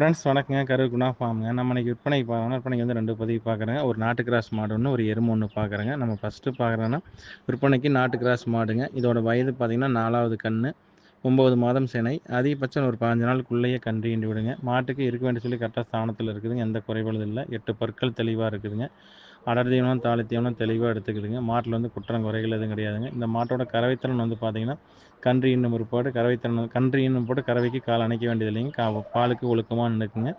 Friends வணக்கங்க. கரு குணா ஃபார்முங்க நம்ம இன்றைக்கி விற்பனைக்கு பார்க்கணும் விற்பனைக்கு வந்து ரெண்டு பதிவு பார்க்குறேங்க ஒரு நாட்டு கிராஸ் மாடு ஒன்று ஒரு எருமை ஒன்று பார்க்குறேங்க நம்ம ஃபஸ்ட்டு பார்க்குறோன்னா விற்பனைக்கு நாட்டு கிராஸ் மாடுங்க இதோட வயது பார்த்திங்கன்னா நாலாவது கன்று ஒம்பது மாதம் சினை. அதிகபட்சம் ஒரு பாஞ்சு நாளுக்குள்ளேயே கன்று விடுங்க மாட்டுக்கு இருக்க வேண்டிய சொல்லி கரெக்டாக ஸ்தானத்தில் இருக்குதுங்க. எந்த குறைபாடு இல்லை. எட்டு பற்கள் தெளிவாக இருக்குதுங்க. அடர் தீவனம் தாளி தீவனம் தெளிவாக எடுத்துக்கிடுங்க. மாட்டில் வந்து குற்றம் குறைகள் எதுவும் கிடையாதுங்க. இந்த மாட்டோட கறவைத்திறன் வந்து பார்த்திங்கன்னா கன்று இன்னும் பிற்பாடு கறவைத்திறன் கன்று இன்னும் போட்டு கறவைக்கு கால் அணைக்க வேண்டியது இல்லைங்க பாலுக்கு ஒழுக்கமாக நினைக்குங்க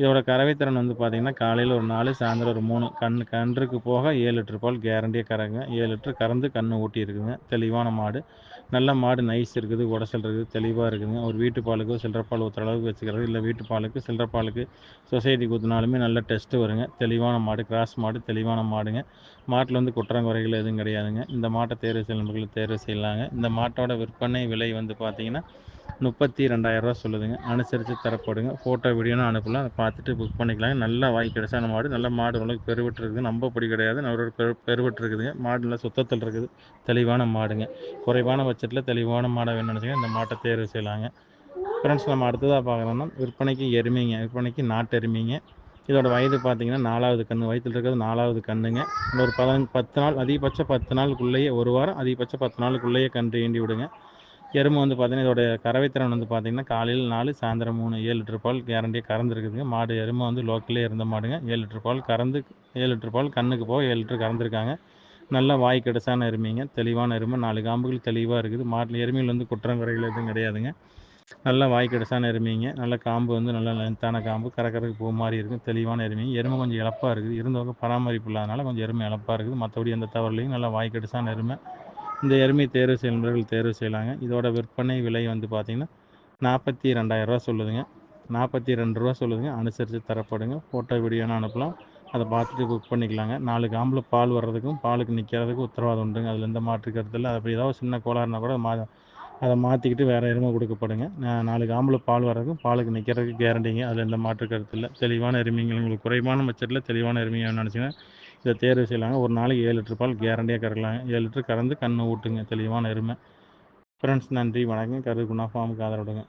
இதோட கறவைத்திறன் வந்து பார்த்திங்கன்னா காலையில் ஒரு நாலு சாயந்தரம் ஒரு மூணு. கண் கன்றுக்கு போக ஏழு லிட்டர் பால் கேரண்டியாக கறங்க ஏழு லிட்டர் கறந்து கன்று ஊட்டி இருக்குதுங்க தெளிவான மாடு. நல்ல மாடு நைஸ் இருக்குது. உடசல் இருக்குது தெளிவாக இருக்குதுங்க. ஒரு வீட்டு பாலுக்கு சில்லற பால் ஊற்றுற அளவுக்கு வச்சுக்கிறது. இல்லை வீட்டு பாலுக்கு சில்லற பாலுக்கு சொசைட்டிக்கு ஊற்றினாலுமே நல்ல டெஸ்ட்டு வருங்க. தெளிவான மாடு கிராஸ் மாடு தெளிவான மாடுங்க. மாட்டில் வந்து குற்றங்குறைகள் எதுவும் கிடையாதுங்க. இந்த மாட்டை தேர்வு செய்யணும் தேர்வு செய்யலாங்க. இந்த மாட்டோட விற்பனை விலை வந்து பார்த்திங்கன்னா முப்பத்தி ரெண்டாயிரரூவா சொல்லுதுங்க. அனுசரித்து தரப்படுங்க. ஃபோட்டோ வீடியோன்னு அனுப்பலாம். அதை பார்த்துட்டு புக் பண்ணிக்கலாங்க நல்லா வாய் கிடைச்சான மாடு நல்ல மாடு உங்களுக்கு பெருவெட்டு இருக்குது நம்ப படி கிடையாது ஒரு பெரு பெருவெட்டு இருக்குதுங்க மாடு நல்லா சுத்தத்தில் இருக்குது. தெளிவான மாடுங்க. குறைவான பட்சத்தில் தெளிவான மாடை வேணும்னு நினச்சிங்க இந்த மாட்டை தேர்வு செய்யலாங்க. ஃப்ரெண்ட்ஸ் நம்ம அடுத்ததாக பார்க்குறோம்னா விற்பனைக்கு எருமைங்க. விற்பனைக்கு நாட்டு எருமைங்க. இதோட வயது பார்த்தீங்கன்னா நாலாவது கன்று வயிற்றில் இருக்கிறது நாலாவது கன்றுங்க ஒரு பதினஞ்சு பத்து நாள் அதிகபட்சம் பத்து நாளுக்குள்ளேயே ஒரு வாரம் அதிகபட்சம் பத்து நாளுக்குள்ளேயே கன்று ஏண்டி விடுங்க. எருமை வந்து பார்த்திங்கன்னா இதோட கறவைத்திறன் வந்து பார்த்திங்கன்னா காலையில் நாலு சாயந்தரம் மூணு ஏழு லிட்டர் பால் கேரண்டியாக கறந்துருக்குதுங்க. மாடு எருமை வந்து லோக்கலே இருந்த மாடுங்க. ஏழு லிட்டர் பால் கறந்து ஏழு லிட்டர் பால் கண்ணுக்கு போக ஏழு லிட்டர் கறந்துருக்காங்க. நல்ல வாய் கெடுசான எருமைங்க. தெளிவான எருமை. நாலு காம்புகள் தெளிவாக இருக்குது. மாட்டில் எருமையில் வந்து குற்றம் குறைகள் எதுவும் கிடையாதுங்க. நல்ல வாய் கெடுசான எருமைங்க. நல்ல காம்பு வந்து நல்ல லென்த்தான காம்பு. கறக்கறதுக்கு போக மாதிரி இருக்கும் தெளிவான எருமைங்க. எருமை கொஞ்சம் இழப்பாக இருக்குது. இருந்தவங்க பராமரிப்பு இல்லாதனால கொஞ்சம் எருமை இழப்பாக இருக்குது. மற்றபடி எந்த தவறுலையும் நல்லா வாய் கெடுசான எருமை. இந்த எருமை தேர்வு செய்யறவர்கள் தேர்வு செய்யலாங்க. இதோட விற்பனை விலை வந்து பார்த்திங்கன்னா நாற்பத்தி ரெண்டாயிரரூவா சொல்லுதுங்க. நாற்பத்தி ரெண்டு ரூபா சொல்லுதுங்க. அனுசரித்து தரப்படுங்க. ஃபோட்டோ வீடியோன்னு அனுப்பலாம். அதை பார்த்துட்டு புக் பண்ணிக்கலாங்க. நாலு காம்பில் பால் வர்றதுக்கும் பாலுக்கு நிற்கிறதுக்கும் உத்தரவாதம் உண்டுங்க. அதில் எந்த மாற்று கருத்தில் அப்படி ஏதாவது சின்ன கோளாறுனா கூட மா அதை மாற்றிக்கிட்டு வேறு எருமை கொடுக்கப்படுங்க. நாலு காம்பில் பால் வர்றதுக்கும் பாலுக்கு நிற்கிறதுக்கு கேரண்டிங்க அதில் எந்த மாற்று கருத்து இல்லை. தெளிவான எருமைங்க. உங்களுக்கு குறைவான பட்சத்தில் தெளிவான எருமையாக நினச்சிங்கன்னா இதை தேர்வு செய்யலாங்க. ஒரு நாளைக்கு ஏழு லிட்டர் பால் கேரண்டியாக கறக்கலாங்க ஏழு லிட்டர் கறந்து கண்ணு ஊட்டுங்க. தெளிவான எருமை. ஃப்ரெண்ட்ஸ் நன்றி. வணக்கம். கரு ஃபார்முக்கு ஆதரவுடுங்க